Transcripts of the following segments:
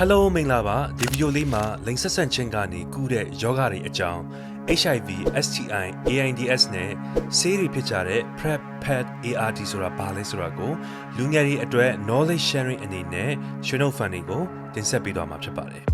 Hello မင်္ဂလာပါဒီဗီဒီယိုလေးမှာလိင်ဆက်ဆံခြင်းကနေကူးတဲ့ယောဂတွေအကြောင်း HIV, STI, AIDS နဲ့ဆေးတွေဖြစ်ကြတဲ့ PrEP, PED, ART ဆိုတာဘာလဲဆိုတာကိုလူငယ်တွေအတွက် knowledge sharing အနေနဲ့ channel funding ကိုတင်ဆက်ပေးသွားမှာဖြစ်ပါတယ်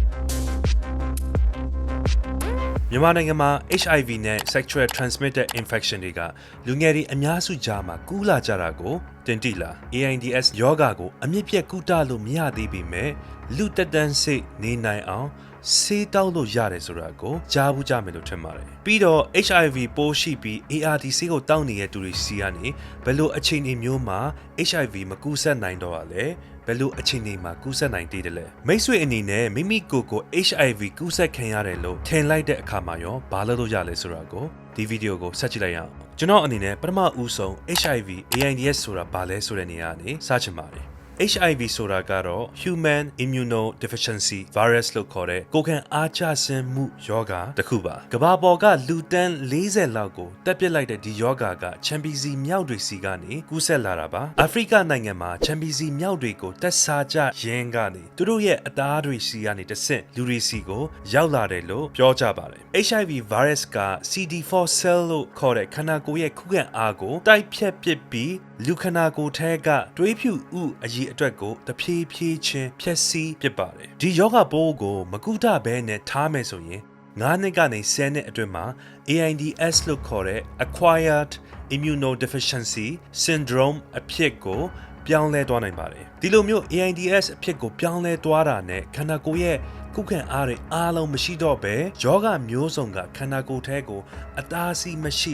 မြန်မာနိုင်ငံမှာ HIV နဲ့ sexual transmitted infection တွေကလူငယ်တွေအများစုကြားမှာကူးလာကြတာကိုတင်တိလာ AIDS ယောဂါကိုအမြင့်ပြတ်ကုသလို့မရသေးပေမဲ့လူတက်တန်းစိတ်နေနိုင်အောင်ဆေးတောက်လို့ရတယ်ဆိုတာကိုကြားဘူးကြမယ်လို့ထင်ပါတယ်ပြီးတော့ HIV ပိုးရှိပြီး ART ဆေးကိုတောက်နေတဲ့သူတွေစီကနေဘယ်လိုအခြေအနေမျိုးမှာ HIV မကူးစက်နိုင်တော့ရလဲဘ ယ်လိုအခြေအနေမှာကူးစက်နိုင်သေးတယ်လဲမိတ်ဆွေအနေနဲ့မိမိကိုယ်ကို HIV ကူးစက်ခံရတယ်လို့ထင်လိုက်တဲ့အခါမှာရောဘာလို့လို့ရလဲဆိုတာကိုဒီဗီဒီယိုကိုဆက်ကြည့်လိုက်ရအောင်ကျွန်တော်အနေနဲ့ပထမဦးဆုံး HIV AIDS ဆိုတာဘာလဲဆိုတဲ့နေရာကနေစချင်ပါတယ် HIV ဆိုတာကတော့ Human Immunodeficiency Virus လို့ခေါ်တဲ့ကိုယ်ခံအားကျဆင်းမှုယောဂါတစ်ခုပါကမ္ဘာပေါ်ကလူတန်း40လောက်ကိုတက်ပစ်လိုက်တဲ့ဒီယောဂါကချမ်ပီစီမြောက်တွေစီကနေကူးစက်လာတာပါအာဖရိကနိုင်ငံမှာချမ်ပီစီမြောက်တွေကိုတက်စားကြရင်းကနေသူတို့ရဲ့အသားတွေစီကနေတဆင့်လူတွေစီကိုရောက်လာတယ်လို့ပြောကြပါတယ် HIV virus က CD4 cell လို့ခေါ်တဲ့ခန္ဓာကိုယ်ရဲ့ခုခံအားကိုတိုက်ဖြတ်ပစ်ပြီး လူခန္ဓာကိုယ်ထဲကတွေးဖြူဥအကြီးအတွက်ကိုတဖြည်းဖြည်းချင်းဖျက်ဆီးပစ်ပါတယ်ဒီယောဂပိုးကိုမကုသဘဲနဲ့ထားမယ်ဆိုရင်9နှစ်ကနေ10နှစ်အတွင်းမှာ AIDS လို့ခေါ်တဲ့ acquired immunodeficiency syndrome အဖြစ်ကိုပြောင်းလဲသွားနိုင်ပါတယ်ဒီလိုမျိုး AIDS အဖြစ်ကိုပြောင်းလဲသွားတာနဲ့ခန္ဓာကိုယ်ရဲ့ခုခံအားတွေအားလုံးမရှိတော့ဘဲယောဂမျိုးစုံကခန္ဓာကိုယ်ထဲကိုအသားစီမရှိ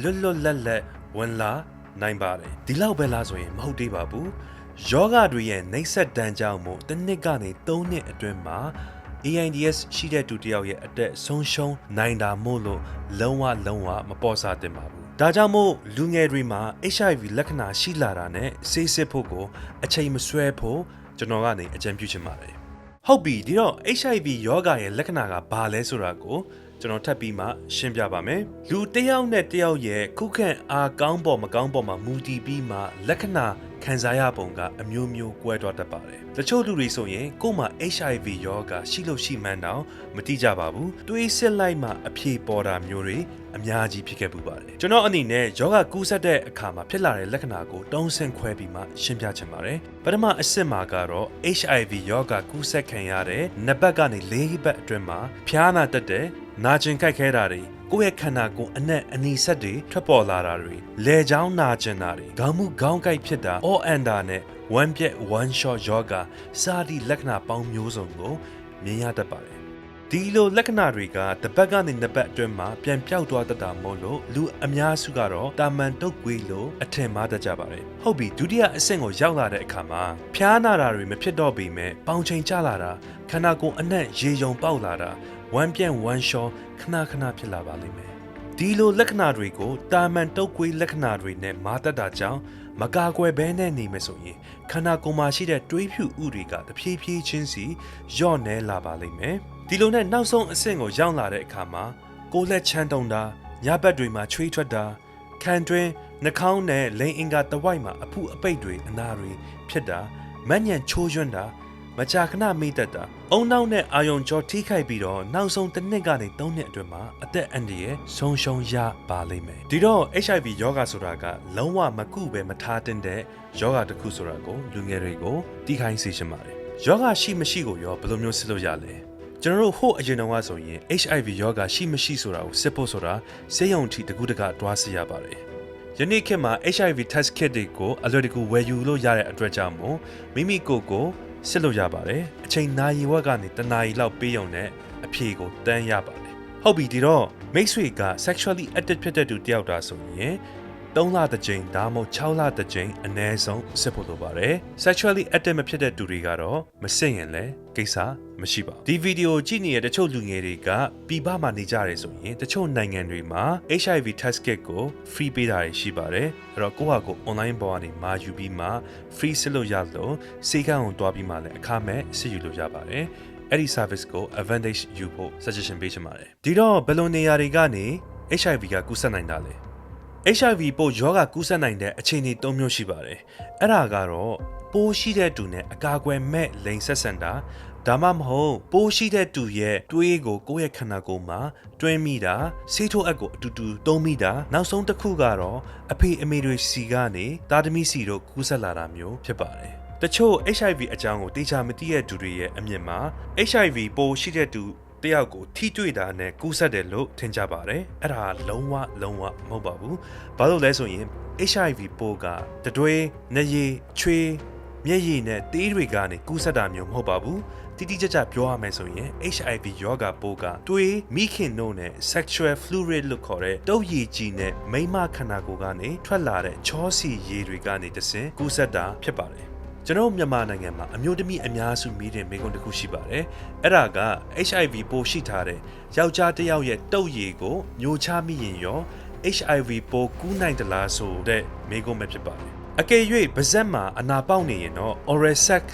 လွတ်လွတ်လပ်လပ်ဝင်လာ နိုင်ပါတယ်ဒီလောက်ပဲလားဆိုရင်မဟုတ်သေးပါဘူးယောဂတွေရဲ့နှိပ်စက်တန်းကြောင့်မို့တစ်နှစ်ကနေ၃နှစ်အတွင်းမှာ AIDS ရှိတဲ့သူတစ်ယောက်ရဲ့အသက်ဆုံးရှုံးနိုင်တာမို့လို့လုံးဝလုံးဝမပေါ်စားသင့်ပါဘူးဒါကြောင့်မို့လူငယ်တွေမှာ HIV လက္ခဏာရှိလာတာနဲ့ဆေးစစ်ဖို့ကိုအချိန်မဆွဲဖို့ကျွန်တော်ကနေအကြံပြုချင်ပါတယ်ဟုတ်ပြီဒီတော့ HIV ယောဂရဲ့လက္ခဏာကဘာလဲဆိုတာကို ကျွန်တော်ထပ်ပြီးမှရှင်းပြပါမယ်လူတစ်ယောက်နဲ့တစ်ယောက်ရဲ့ခုခံအားကောင်းပေါ်မကောင်းပေါ်မှာမူတည်ပြီးမှလက္ခဏာခံစားရပုံကအမျိုးမျိုးကွဲသွားတတ်ပါတယ်တချို့လူတွေဆိုရင်ကိုယ်မှာ HIV ယောဂရှိလို့ရှိမှန်းတော့မတိကြပါဘူးတွေးစစ်လိုက်မှအဖြေပေါ်တာမျိုးတွေအများကြီးဖြစ်ခဲ့ပူပါတယ်ကျွန်တော်အနေနဲ့ယောဂကူးစက်တဲ့အခါမှာဖြစ်လာတဲ့လက္ခဏာကိုတုံးဆင့်ခွဲပြီးမှရှင်းပြချင်ပါတယ်ပထမအစစ်မှာကတော့ HIV ယောဂကူးစက်ခံရတဲ့နံပါတ်ကနေ၄ဘက်အတွင်းမှာဖျားနာတတ်တဲ့ နာကျင်ကြိုက်ခဲတာတွေကိုယ့်ရဲ့ခန္ဓာကိုယ်အနက်အနီဆက်တွေထွက်ပေါ်လာတာတွေလေချောင်းနာကျင်တာတွေခေါင်းမှုခေါင်းကိုက်ဖြစ်တာ all under နဲ့ one piet one shot yoga စာသည့်လက္ခဏာပေါင်းမျိုးစုံကိုမြင်ရတတ်ပါတယ်ဒီလိုလက္ခဏာတွေကတပတ်ကနေနှစ်ပတ်အတွင်းမှာပြန်ပြောက်သွားတတ်တာမို့လို့လူအများစုကတော့တာမန်တုတ်ကွေးလို့အထင်မှားတတ်ကြပါတယ်ဟုတ်ပြီဒုတိယအဆင့်ကိုရောက်လာတဲ့အခါမှာဖျားနာတာတွေမဖြစ်တော့ပေမဲ့ပေါင်ချိန်ကျလာတာခန္ဓာကိုယ်အနက်ရေယုံပေါက်လာတာ one ပြန် one shot ခဏခဏဖြစ်လာပါလိမ့်မယ်ဒီလိုလက္ခဏာတွေကိုတာမန်တုတ်ကွေးလက္ခဏာတွေနဲ့မာတက်တာကြောင့်မကာကွယ်ဘဲနဲ့နေမယ်ဆိုရင်ခန္ဓာကိုယ်မှာရှိတဲ့တွေးဖြူဥတွေကတဖြည်းဖြည်းချင်းစီလျော့နဲလာပါလိမ့်မယ်ဒီလိုနဲ့နောက်ဆုံးအဆင့်ကိုရောက်လာတဲ့အခါမှာကိုယ်လက်ချမ်းတုံတာညဘက်တွေမှာချွေးထွက်တာခံတွင်းနှာခေါင်းနဲ့လိန်အင်္ဂါတဝိုက်မှာအဖုအပိတ်တွေအနာတွေဖြစ်တာမညံချိုးရွံ့တာ မကြာခဏမိတ်သက်တာအုံနောက်နဲ့အာယုံကြောထိခိုက်ပြီးတော့နောက်ဆုံးတစ်နှစ်ကနေသုံးနှစ်အတွင်းမှာအသက်အန္တရာယ်ဆုံးရှုံးရပါလိမ့်မယ်ဒီတော့ HIV ယောဂဆိုတာကလုံးဝမကုပဲမထားတင်တဲ့ယောဂတစ်ခုဆိုတာကိုလူငယ်တွေကိုတီးခိုင်းစေချင်ပါတယ်ယောဂရှိမရှိကိုရောဘယ်လိုမျိုးစစ်လို့ရလဲကျွန်တော်တို့ဟို့အရင်တုန်းကဆိုရင် HIV ယောဂရှိမရှိဆိုတာကိုစစ်ဖို့ဆိုတာစေယုံထီတကူတကတွားစီရပါတယ်ယနေ့ခေတ်မှာ HIV test kit တွေကိုအလွယ်တကူဝယ်ယူလို့ရတဲ့အတွက်ကြောင့်မို့မိမိကိုယ်ကို စစ်လို့ရပါတယ်အချိန်နာရီဝက်ကနေတနာရီလောက်ပေးုံနဲ့အဖြေကိုတန်းရပါတယ်ဟုတ်ပြီဒီတော့မိတ်ဆွေက sexually active ဖြစ်တဲ့သူတယောက်ဒါဆိုရင် 3လတစ်ကြိမ်ဒါမှမဟုတ်6လတစ်ကြိမ်အနည်းဆုံးစစ်ဖို့လိုပါတယ် sexually active မဖြစ်တဲ့သူတွေကတော့မစစ်ရင်လည်းကိစ္စမရှိပါဘူးဒီဗီဒီယိုကြည့်နေတဲ့တချို့လူငယ်တွေကပြည်ပမှာနေကြတယ်ဆိုရင်တချို့နိုင်ငံတွေမှာ HIV test kit ကို free ပေးတာရှိပါတယ်အဲ့တော့ကိုယ့်ဟာကိုယ် online ပေါ်ကနေမာယူပြီးမှ free စစ်လို့ရလို့စေကန်းကိုတွားပြီးမှလည်းအခမဲ့စစ်ယူလို့ရပါတယ်အဲ့ဒီ service ကို advantage ယူဖို့ suggestion ပေးချင်ပါတယ်ဒီတော့ဘယ်လိုနေရာတွေကနေ HIV ကကူးစက်နိုင်တာလဲ HIV ပိုးယောဂကူးစက်နိုင်တဲ့အခြေအနေ၃မျိုးရှိပါတယ်။အဲ့ဒါကတော့ပိုးရှိတဲ့သူနဲ့အကာအကွယ်မဲ့လိန်ဆက်ဆံတာဒါမှမဟုတ်ပိုးရှိတဲ့တူရဲ့တွေးကိုကိုယ့်ရဲ့ခန္ဓာကိုယ်မှာတွင်းမိတာဆေးထိုးအပ်ကိုအတူတူသုံးမိတာနောက်ဆုံးတစ်ခုကတော့အဖေအမေတွေစီကနေတာသမီစီတို့ကူးဆက်လာတာမျိုးဖြစ်ပါတယ်တချို့ HIV အကြောင်းကိုတေချာမသိတဲ့သူတွေရဲ့အမြင်မှာ HIV ပိုးရှိတဲ့သူ တယောက်ကိုထိတွေ့တာနဲ့ကူးဆက်တယ်လို့ထင်ကြပါတယ်အဲ့ဒါလုံးဝလုံးဝမဟုတ်ပါဘူးဘာလို့လဲဆိုရင် HIV ပိုးကတတွေးနှရည်ချွေးမျက်ရည်နဲ့သေးတွေကနေကူးဆက်တာမျိုးမဟုတ်ပါဘူးတိတိကျကျပြောရမယ်ဆိုရင် HIV ရောဂါပိုးကတွေးမိခင်တို့နဲ့ sexual fluid လို့ခေါ်တဲ့တုပ်ရည်ကြီးနဲ့မိန်းမခန္ဓာကိုယ်ကနေထွက်လာတဲ့ချောစီရည်တွေကနေတဆင့်ကူးဆက်တာဖြစ်ပါတယ် ကျွန်တော်မြန်မာနိုင်ငံမှာအမျိုးသမီးအများစုမိတဲ့မိကုန်းတစ်ခုရှိပါတယ်။အဲ့ဒါက HIV ပိုးရှိထားတဲ့ယောက်ျားတစ်ယောက်ရဲ့တုပ်ရည်ကိုညှိုချမိရင်ရော HIV ပိုးကူးနိုင်တလားဆိုတဲ့မိကုန်းပဲဖြစ်ပါတယ်။အကယ်၍ပါဇက်မှာအနာပေါက်နေရင်တော့ oral sex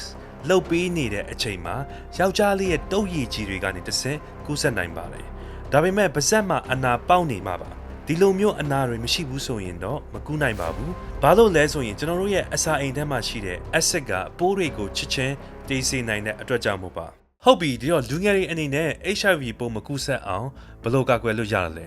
လှုပ်ပေးနေတဲ့အချိန်မှာယောက်ျားလေးရဲ့တုပ်ရည်ကြီးတွေကနေတဆင့်ကူးဆက်နိုင်ပါတယ်။ဒါပေမဲ့ပါဇက်မှာအနာပေါက်နေမှာပါ။ ဒီလိုမျိုးအနာတွေမရှိဘူးဆိုရင်တော့မကူးနိုင်ပါဘူး။ဘာလို့လဲဆိုရင်ကျွန်တော်တို့ရဲ့အစာအိမ်ထဲမှာရှိတဲ့ acid ကပိုးတွေကိုချစ်ချင်းတေးစေနိုင်တဲ့အတွက်ကြောင့်မို့ပါ။ဟုတ်ပြီဒီတော့လူငယ်တွေအနေနဲ့ HIV ပိုးမကူးဆက်အောင်ဘယ်လိုကာကွယ်လို့ရရလဲ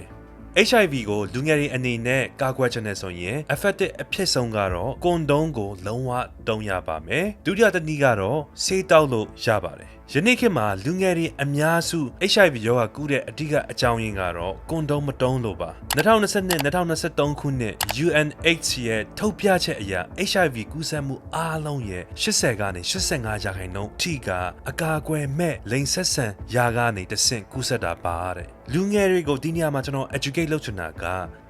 HIV ကိုလူငယ်တွေအနေနဲ့ကာကွယ်ချင်တဲ့ဆိုရင် effective အဖြစ်ဆုံးကတော့ကွန်ဒုံးကို လုံးဝတုံးရပါမယ်ဒုတိယတစ်နည်းကတော့ဆေးတောက်လို့ရပါတယ် ယနေ့ခေတ်မှာလူငယ်တွေအများစု HIV ရောဂါကူးတဲ့အဓိကအကြောင်းရင်းကတော့ကွန်ဒုံးမတုံးလို့ပါ2020 2023ခုနှစ် UNH ရဲ့ထုတ်ပြချက်အရ HIV ကူးစက်မှုအားလုံးရဲ့80ကနေ85ရာခိုင်နှုန်းထိကအကာအကွယ်မဲ့လိန်ဆက်ဆန်ရာကနေတဆင့်ကူးစက်တာပါတဲ့လူငယ်တွေကိုဒီနေရာမှာကျွန်တော် educate လုပ်ချင်တာက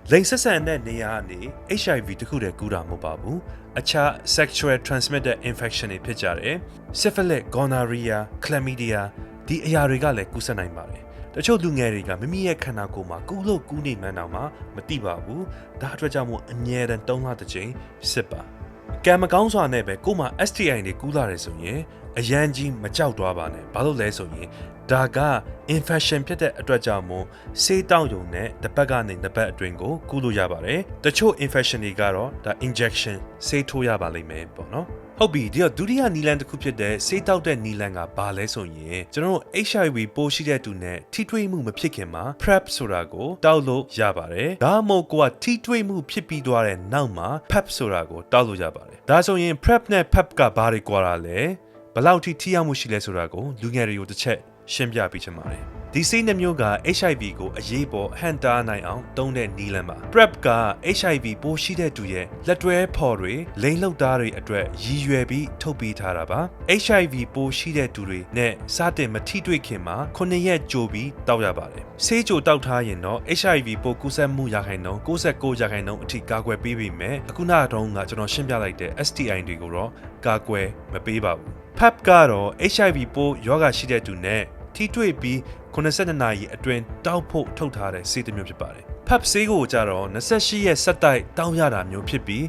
လိန်ဆက်ဆန်တဲ့နေရာကနေ HIV တခုတည်းကူးတာမဟုတ်ပါဘူးအခြား sexual transmitted infection တွေဖြစ်ကြတယ် syphilis gonorrhea chlamydia ဒီအရာတွေကလည်းကူးစက်နိုင်ပါတယ်တချို့လူငယ်တွေကမိမိရဲ့ခန္ဓာကိုယ်မှာကူးလို့ကူးနေမှန်းတောင်မှမသိပါဘူးဒါအတွက်ကြောင့်မို့အငြင်းတန်၃လတစ်ချိန်စစ်ပါ ကံမကောင်းစွာနဲ့ပဲကို့မှာ STI တွေကူးလာတယ်ဆိုရင်အရန်ကြီးမကြောက်သွားပါနဲ့ဘာလို့လဲဆိုရင်ဒါက infection ဖြစ်တဲ့အတွက်ကြောင့်မို့ဆေးတောက်ယုံနဲ့တစ်ပတ်ကနေတစ်ပတ်အတွင်းကိုကူးလို့ရပါတယ်တချို့ infection တွေကတော့ဒါ injection ဆေးထိုးရပါလိမ့်မယ်ပေါ့နော် ဟုတ်ပြီဒီတော့ဒုတိယနီလန်တစ်ခုဖြစ်တဲ့ဆေးတောက်တဲ့နီလန်ကဘာလဲဆိုရင်ကျွန်တော်တို့ HIV ပိုးရှိတဲ့သူနဲ့ထိတွေ့မှုမဖြစ်ခင်မှာ PrEP ဆိုတာကိုတောက်လို့ရပါတယ်ဒါမှမဟုတ်ကိုကထိတွေ့မှုဖြစ်ပြီးသွားတဲ့နောက်မှာ PrEP ဆိုတာကိုတောက်လို့ရပါတယ်ဒါဆိုရင် PrEP နဲ့ PrEP ကဘာတွေကွာတာလဲဘယ်လောက်ထိထိရောက်မှုရှိလဲဆိုတာကိုလူငယ်တွေကိုတစ်ချက်ရှင်းပြပေးချင်ပါတယ် ဒီစိတ်နှမျိုးက HIV ကိုအရေးပေါ်ဟန်တားနိုင်အောင်တုံးတဲ့နီလန်ပါ PrEP က HIV ပိုးရှိတဲ့သူရဲ့လက်တွဲဖော်တွေလိန်လှုပ်သားတွေအတွက်ရည်ရွယ်ပြီးထုတ်ပေးထားတာပါ HIV ပိုးရှိတဲ့သူတွေနဲ့စတင်မထိတွေ့ခင်မှာ9ရက်ကြိုပြီးတောက်ရပါတယ်ဆေးကြိုတောက်ထားရင်တော့ HIV ပိုးကူးစက်မှုရာခိုင်နှုန်း69ရာခိုင်နှုန်းအထိကာကွယ်ပေးပြီးမယ်အခုနတုန်းကကျွန်တော်ရှင်းပြလိုက်တဲ့ STI တွေကိုတော့ကာကွယ်မပေးပါဘူး PrEP ကတော့ HIV ပိုးယောဂရှိတဲ့သူနဲ့ ထိတွေ့ပြီး82နာရီအတွင်းတောက်ဖို့ထုတ်ထားတဲ့ဆေးတစ်မျိုးဖြစ်ပါတယ်။ PAP ဆေးကိုကြတော့28ရက်ဆက်တိုက်တောက်ရတာမျိုးဖြစ်ပြီး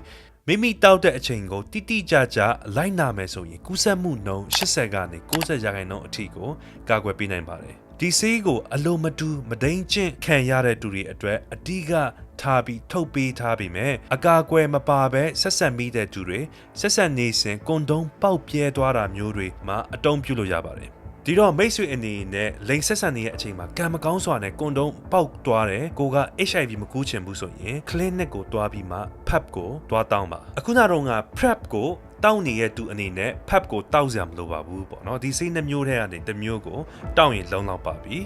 မိမိတောက်တဲ့အချိန်ကိုတိတိကျကျလိုက်နာမယ်ဆိုရင်ကူးစက်မှုနှုန်း80ကနေ90ရာခိုင်နှုန်းအထိကိုကာကွယ်ပေးနိုင်ပါတယ်။ဒီဆေးကိုအလိုမတူမဒိန်ကျင့်ခံရတဲ့သူတွေအတွက်အဓိကထားပြီးထုတ်ပေးထားပြီးမြဲအကာအကွယ်မပါဘဲဆက်ဆက်မိတဲ့သူတွေဆက်ဆက်နေစဉ်ကွန်ဒုံးပေါက်ပြဲသွားတာမျိုးတွေမှာအတုံးပြုလို့ရပါတယ်။ ဒီတော့မိတ်ဆွေအနေနဲ့လိန်ဆက်ဆန်နေတဲ့အချိန်မှာကံမကောင်းစွာနဲ့ကွန်ဒုံပေါက်သွားတယ်ကိုက HIV မကူးချင်ဘူးဆိုရင် clinic ကိုတွားပြီးမှ PrEP ကိုတွားတောင်းပါအခုနတော့က PrEP ကိုတောင်းနေတဲ့သူအနေနဲ့ PrEP ကိုတောက်စရာမလိုပါဘူးပေါ့နော်ဒီစိတ်နှမျိုးထဲကနေတစ်မျိုးကိုတောင်းရင်လုံလောက်ပါပြီ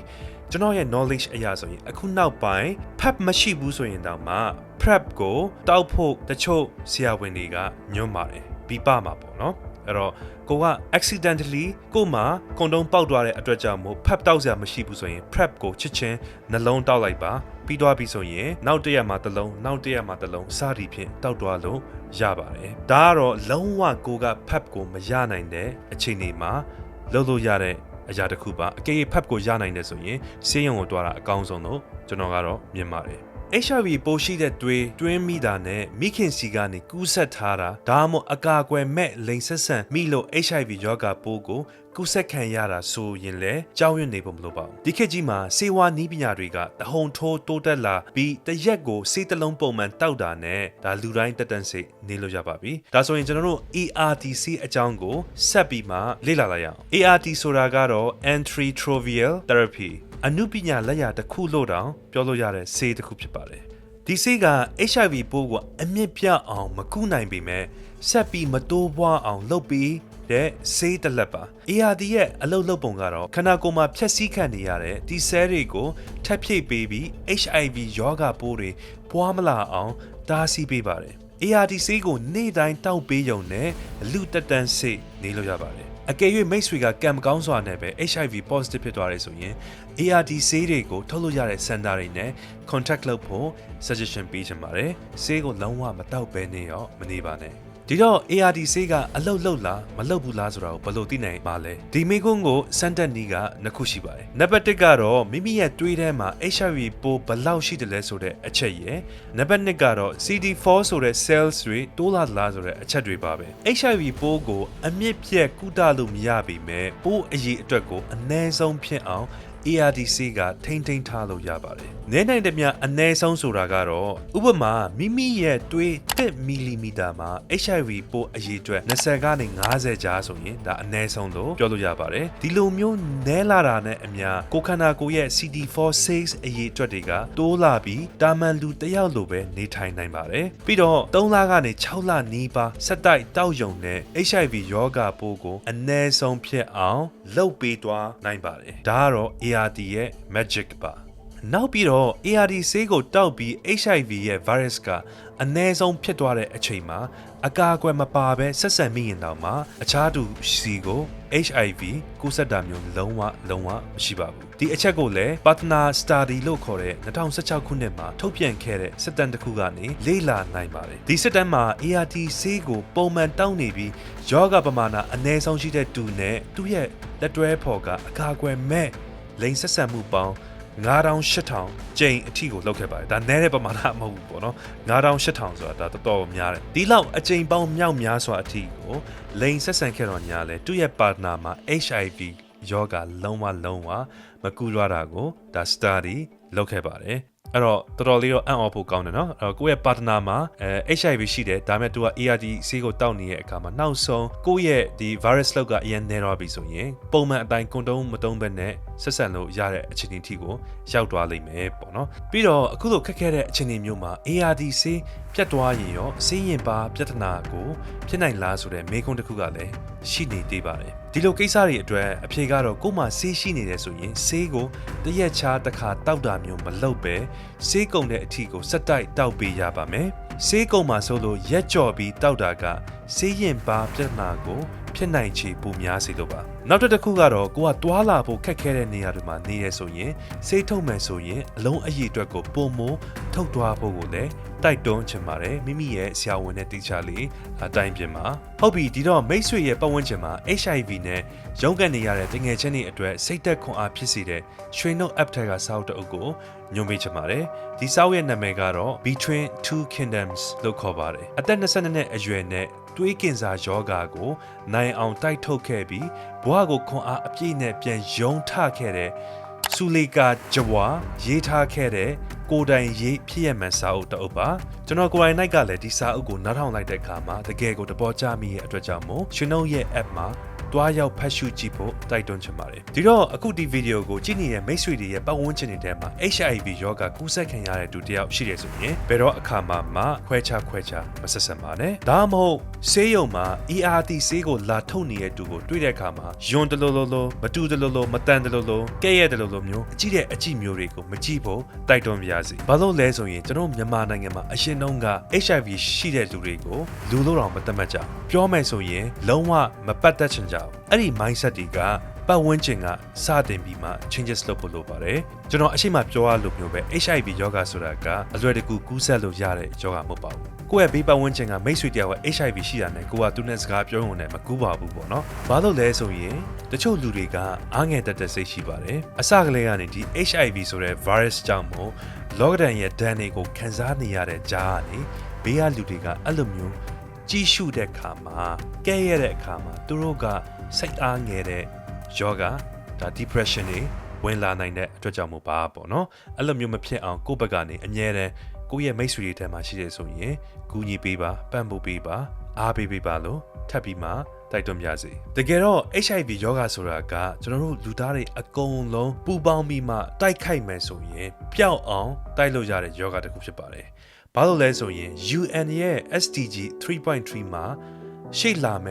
ကျွန်တော်ရဲ့ knowledge အရာဆိုရင်အခုနောက်ပိုင်း PrEP မရှိဘူးဆိုရင်တောင်မှ PrEP ကိုတောက်ဖို့တချို့ဆရာဝန်တွေကညွှန်ပါတယ်ပြီးပါမှာပေါ့နော် အဲ့တော့ကိုက accidentally ကိုမှကွန်ဒုံပေါက်သွားတဲ့အတွက်ကြောင့်မို့ prep တောက်စရာမရှိဘူးဆိုရင် prep ကိုချစ်ချင်းနှလုံးတောက်လိုက်ပါပြီးသွားပြီဆိုရင်နောက်တစ်ရက်မှာတစ်လုံးနောက်တစ်ရက်မှာတစ်လုံးစသည်ဖြင့်တောက်သွားလို့ရပါတယ်ဒါကတော့လုံးဝကိုက prep ကိုမရနိုင်တဲ့အခြေအနေမှာလုပ်လို့ရတဲ့အရာတစ်ခုပါအကယ်၍ prep ကိုရနိုင်တယ်ဆိုရင်ဆေးရုံကိုတွားတာအကောင်းဆုံးလို့ကျွန်တော်ကတော့မြင်ပါတယ် HIV ပိုးရှိတဲ့တွေးတွင်းမိတာနဲ့မိခင်စီကနေကူးဆက်ထားတာဒါမှမဟုတ်အကာအကွယ်မဲ့လိန်ဆက်ဆန်မိလို့ HIV ရောဂါပိုးကိုကူးဆက်ခံရတာဆိုရင်လည်းကြောက်ရွံ့နေဖို့မလိုပါဘူးဒီခေတ်ကြီးမှာစေဝါနီးပညာတွေကတဟုန်ထိုးတိုးတက်လာပြီးတရက်ကိုစေးတစ်လုံးပုံမှန်တောက်တာနဲ့ဒါလူတိုင်းတက်တန်စိတ်နေလို့ရပါပြီဒါဆိုရင်ကျွန်တော်တို့ ARTC အကြောင်းကိုဆက်ပြီးမှလေ့လာလိုက်ရအောင် ART ဆိုတာကတော့ antiretroviral therapy အနုပညာလက်ရာတစ်ခုလို့တောင်ပြောလို့ရတဲ့ဆေးတစ်ခုဖြစ်ပါတယ်ဒီဆေးက HIV ပိုးကိုအမြင့်ပြတ်အောင်မကုနိုင်ပေမဲ့ဆက်ပြီးမတိုးပွားအောင်လုပ်ပြီးတဲ့ဆေးတစ်လက်ပါ ARD ရဲ့အလုပ်လုပ်ပုံကတော့ခန္ဓာကိုယ်မှာဖြက်စီးခံနေရတဲ့ဒီဆဲတွေကိုထပ်ဖြည့်ပေးပြီး HIV ရောဂါပိုးတွေပွားမလာအောင်တားဆီးပေးပါတယ် ARD ဆေးကိုနေ့တိုင်းတောက်ပေးရုံနဲ့လူတက်တန်းစိတ်နေလို့ရပါတယ် အကယ်၍မိတ်ဆွေကကံမကောင်းစွာနဲ့ပဲ HIV positive ဖြစ်သွားတယ်ဆိုရင် ARD ဆေးတွေကိုထုတ်လို့ရတဲ့ center တွေနဲ့ contact လုပ်ဖို့ suggestion ပေးချင်ပါတယ်ဆေးကိုလုံးဝမတောက်ဘဲနေရောမနေပါနဲ့ ဒီတော့ ARD ဆေးကအလုတ်လုတ်လားမလုတ်ဘူးလားဆိုတာကိုဘယ်လိုသိနိုင်ပါလဲဒီမိကုန်းကိုစမ်းတက်နီးကနှစ်ခုရှိပါတယ်နံပါတ်1ကတော့မိမိရဲ့တွေးထဲမှာ HIV ပိုးဘယ်လောက်ရှိတယ်လဲဆိုတဲ့အချက်ရယ်နံပါတ်2ကတော့ CD4 ဆိုတဲ့ cells တွေတိုးလာသလားဆိုတဲ့အချက်တွေပါပဲ HIV ပိုးကိုအမြင့်ပြက်ကုသလို့မရပေမဲ့ပိုးအရေးအတွက်ကိုအနည်းဆုံးဖြစ်အောင် ARDC ကထိမ့်ထိမ့်ထားလို့ရပါတယ်။ နဲနိုင်တဲ့မြအနည်းဆုံးဆိုတာကတော့ဥပမာမိမိရဲ့တွေး1မီလီမီတာမှာ HIV ပိုးအရေးအတွက်20ကနေ90ကြားဆိုရင်ဒါအနည်းဆုံးလို့ပြောလို့ရပါတယ်။ဒီလိုမျိုးနဲလာတာနဲ့အမျှကိုယ်ခန္ဓာကိုယ်ရဲ့ CD4 6 အရေးအတွက်တွေကတိုးလာပြီးတာမန်လူတစ်ယောက်လိုပဲနေထိုင်နိုင်ပါတယ်။ပြီးတော့3လကနေ6လနီးပါးဆက်တိုက်တောက်ယုံနဲ့ HIV ရောဂါပိုးကိုအနည်းဆုံးဖြစ်အောင်လုပ်ပေးသွားနိုင်ပါတယ်။ဒါကတော့ ARD ရဲ့ magic ပါ နောက်ပြီးတော့ ARD ဆေးကိုတောက်ပြီး HIV ရဲ့ virus ကအနည်းဆုံးဖြစ်သွားတဲ့အချိန်မှာအကာအကွယ်မပါဘဲဆက်ဆံမိရင်တော့မှအခြားသူစီကို HIV ကူးစက်တာမျိုးလုံးဝလုံးဝမရှိပါဘူးဒီအချက်ကိုလည်း partner study လို့ခေါ်တဲ့2016ခုနှစ်မှာထုတ်ပြန်ခဲ့တဲ့စစ်တမ်းတစ်ခုကနေလေ့လာနိုင်ပါတယ်ဒီစစ်တမ်းမှာ ART ဆေးကိုပုံမှန်တောက်နေပြီးယောဂပမာဏအနည်းဆုံးရှိတဲ့သူနဲ့သူ့ရဲ့လက်တွဲဖော်ကအကာအကွယ်မဲ့လိန်ဆက်ဆံမှုပေါင်း 9000 8000ကျိန်အထိကိုလောက်ခဲ့ပါတယ်ဒါနည်းတဲ့ပမာဏမဟုတ်ဘူးပေါ့နော်9000 8000ဆိုတာဒါတော်တော်များတယ်ဒီလောက်အကျိန်ပေါင်းမြောက်များစွာအထိကိုလိန်ဆက်ဆံခဲ့တော့ညာလဲသူ့ရဲ့ partner မှာ HIV ယောဂလုံးဝလုံးဝမကူရတာကိုဒါ study လုပ်ခဲ့ပါတယ် အဲ့တော့တော်တော်လေးတော့အံ့ဩဖို့ကောင်းတယ်နော်အဲ့တော့ကိုယ့်ရဲ့ partner မှာအဲ HIV ရှိတယ်ဒါပေမဲ့သူက ART ဆေးကိုတောက်နေတဲ့အခါမှာနောက်ဆုံးကိုယ့်ရဲ့ဒီ virus လောက်ကအရင်နေတော့ပြီဆိုရင်ပုံမှန်အတိုင်းကွန်တုံးမတုံးဘက်နဲ့ဆက်ဆံလို့ရတဲ့အခြေအနေထိကိုရောက်သွားလိမ့်မယ်ပေါ့နော်ပြီးတော့အခုလိုခက်ခဲတဲ့အခြေအနေမျိုးမှာ ART ဆေးပြတ်သွားရင်ရောဆေးရင်ပါပြဿနာကိုဖြစ်နိုင်လားဆိုတဲ့မေးခွန်းတစ်ခုကလည်းရှိနေသေးပါတယ်ဒီလိုကိစ္စတွေအတွက်အဖြေကတော့ကို့မှာဆေးရှိနေတယ်ဆိုရင်ဆေးကိုတရက်ချာတစ်ခါတောက်တာမျိုးမလုပ်ပဲဆေးကုံတဲ့အထီကိုစက်တိုက်တောက်ပေးရပါမယ်ဆေးကုံမှာဆိုလို့ရက်ကြော်ပြီးတောက်တာကဆေးရင်ပါပြဿနာကို ဖြစ်နိုင်ချေပိုများစေလို့ပါနောက်တစ်ခုကတော့ကိုကတွာလာဖို့ခက်ခဲတဲ့နေရာတွေမှာနေရဆိုရင်စိတ်ထုတ်မယ်ဆိုရင်အလုံးအည်အတွက်ကိုပုံမထုတ်သွားဖို့ကိုလည်းတိုက်တွန်းချင်ပါတယ်မိမိရဲ့ဆရာဝန်နဲ့တိကျလေးအတိုင်းပြင်ပါဟုတ်ပြီဒီတော့မိတ်ဆွေရဲ့ပတ်ဝန်းကျင်မှာ HIV နဲ့ရုန်းကန်နေရတဲ့တငယ်ချင်းတွေအတွက်စိတ်သက်ခွန်အားဖြစ်စေတဲ့ရွှေနှုတ် app ထက်ကစာအုပ်တအုပ်ကိုညွှန်ပေးချင်ပါတယ်ဒီစာအုပ်ရဲ့နာမည်ကတော့ Between Two Kingdoms လို့ခေါ်ပါတယ်အသက်22နှစ်အရွယ်နဲ့ တွေးကင်စာယောဂါကိုနိုင်အောင်တိုက်ထုတ်ခဲ့ပြီးဘဝကိုခွန်အားအပြည့်နဲ့ပြန်ယုံထခဲ့တဲ့ဆူလီကာဂျဝါရေးထားခဲ့တဲ့ကိုယ်တိုင်ရေးဖြစ်ရမှန်စာအုပ်တအုပ်ပါကျွန်တော်ကိုယ်တိုင်နိုင်ကလည်းဒီစာအုပ်ကိုနားထောင်လိုက်တဲ့အခါမှာတကယ်ကိုသဘောကျမိရဲ့အတွက်ကြောင့်မို့ရှင်နှုတ်ရဲ့ app မှာ တွားရောက်ဖတ်ရှုကြည့်ဖို့တိုက်တွန်းချင်ပါတယ်ဒီတော့အခုဒီဗီဒီယိုကိုကြည့်နေတဲ့မိတ်ဆွေတွေရဲ့ပတ်ဝန်းကျင်တွေထဲမှာ HIV ရောဂါကူးစက်ခံရတဲ့သူတယောက်ရှိတယ်ဆိုရင်ဘယ်တော့အခါမှမခွဲခြားခွဲခြားမဆက်ဆက်ပါနဲ့ဒါမှမဟုတ်ဆေးရုံမှာ ERT ဆေးကိုလာထုတ်နေတဲ့သူကိုတွေ့တဲ့အခါမှာယွန်တလို့လို့လို့မတူတလို့လို့မတန်တလို့လို့ကဲ့ရဲ့တလို့လို့မျိုးအကြည့်တဲ့အကြည့်မျိုးတွေကိုမကြည့်ဖို့တိုက်တွန်းပါရစေဘာလို့လဲဆိုရင်ကျွန်တော်မြန်မာနိုင်ငံမှာအရှင်တုန်းက HIV ရှိတဲ့လူတွေကိုလူလို့တော့မတတ်မှတ်ကြဘူးပြောမယ်ဆိုရင်လုံးဝမပတ်သက်ချင်ကြဘူးအဲ့ဒီ mindset တွေကပတ်ဝန်းကျင်ကစတင်ပြီးမှ changes လုပ်ဖို့လိုပါတယ်ကျွန်တော်အရှိမပြောရလို့မျိုးပဲ HIV ယောဂဆိုတာကအလွယ်တကူကူးစက်လို့ရတဲ့ယောဂမဟုတ်ပါဘူးကိုယ့်ရဲ့ဘေးပတ်ဝန်းကျင်ကမိတ်ဆွေတယောက်က HIV ရှိတာနဲ့ကိုကသူနဲ့စကားပြောရုံနဲ့မကူးပါဘူးပေါ့နော်ဘာလို့လဲဆိုရင်တချို့လူတွေကအားငယ်တက်တဲ့စိတ်ရှိပါတယ်အစကလေးကနေဒီ HIV ဆိုတဲ့ virus ကြောင့်မို့ lockdown ရဲ့ဒဏ်တွေကိုခံစားနေရတဲ့ကြားကနေဘေးကလူတွေကအဲ့လိုမျိုးကြီးရှုတဲ့ခါမှာကဲရတဲ့အခါမှာသူတို့က စိတ်အားငယ်တဲ့ယောဂဒါ depression တွေဝင်လာနိုင်တဲ့အတွက်ကြောင့်မို့ပါပေါ့နော်အဲ့လိုမျိုးမဖြစ်အောင်ကိုယ့်ဘက်ကနေအမြဲတမ်းကိုယ့်ရဲ့မိတ်ဆွေတွေထဲမှာရှိတယ်ဆိုရင်ကူညီပေးပါပံ့ပိုးပေးပါအားပေးပေးပါလို့ထပ်ပြီးမှတိုက်တွန်းပြစီတကယ်တော့ HIV ယောဂဆိုတာကကျွန်တော်တို့လူသားတွေအကုန်လုံးပူပေါင်းပြီးမှတိုက်ခိုက်မယ်ဆိုရင်ပျောက်အောင်တိုက်လို့ရတဲ့ယောဂတစ်ခုဖြစ်ပါတယ်ဘာလို့လဲဆိုရင် UN ရဲ့ SDG 3.3မှာရှေ့လာမ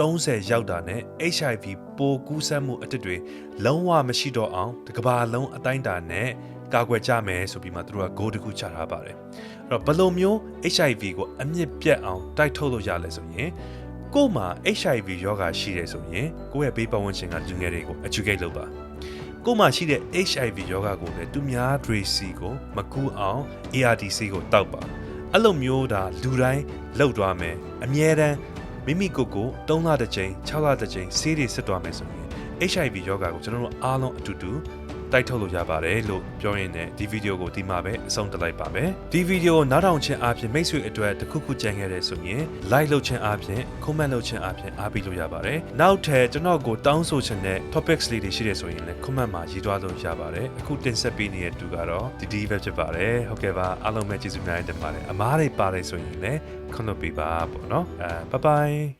ယ်2030ရောက်တာနဲ့ HIV ပိုကူးစက်မှုအတစ်တွေလုံးဝမရှိတော့အောင်တစ်ကမ္ဘာလုံးအတိုင်းအတာနဲ့ကာကွယ်ကြမယ်ဆိုပြီးမှသူတို့က goal တစ်ခုချထားပါတယ်အဲ့တော့ဘယ်လိုမျိုး HIV ကိုအမြင့်ပြတ်အောင်တိုက်ထုတ်လို့ရလဲဆိုရင်ကို့မှာ HIV ရောဂါရှိတယ်ဆိုရင်ကိုယ့်ရဲ့ဘေးပတ်ဝန်းကျင်ကလူငယ်တွေကို educate လုပ်ပါကို့မှာရှိတဲ့ HIV ရောဂါကိုလည်းသူများတွေစီကိုမကူအောင် ARDC ကိုတောက်ပါအဲ့လိုမျိုးဒါလူတိုင်းလောက်သွားမယ်အမြဲတမ်း မိမိကိုယ်ကို3လတစ်ကြိမ်6လတစ်ကြိမ်ဆေးတွေစစ်သွားမယ်ဆိုရင် HIV ရောဂါကိုကျွန်တော်တို့အားလုံးအတူတူ တိုက်ထုတ်လို့ရပါတယ်လို့ပြောရင်းနဲ့ဒီဗီဒီယိုကိုဒီမှာပဲအဆုံးသတ်လိုက်ပါမယ်ဒီဗီဒီယိုကိုနားထောင်ခြင်းအပြင်မိတ်ဆွေအတွက်တစ်ခုခုကြံခဲ့တယ်ဆိုရင် like လုပ်ခြင်းအပြင် comment လုပ်ခြင်းအပြင်အားပေးလို့ရပါတယ်နောက်ထပ်ကျွန်တော်ကိုတောင်းဆိုခြင်းတဲ့ topics လေးတွေရှိတယ်ဆိုရင်လည်း comment မှာရေးသွားလို့ရပါတယ်အခုတင်ဆက်ပေးနေတဲ့သူကတော့ဒီဒီပဲဖြစ်ပါတယ်ဟုတ်ကဲ့ပါအားလုံးပဲကျေးဇူးများတင်ပါတယ်အမားတွေပါတယ်ဆိုရင်လည်းခွင့်လွှတ်ပေးပါပေါ့နော်အဲ bye bye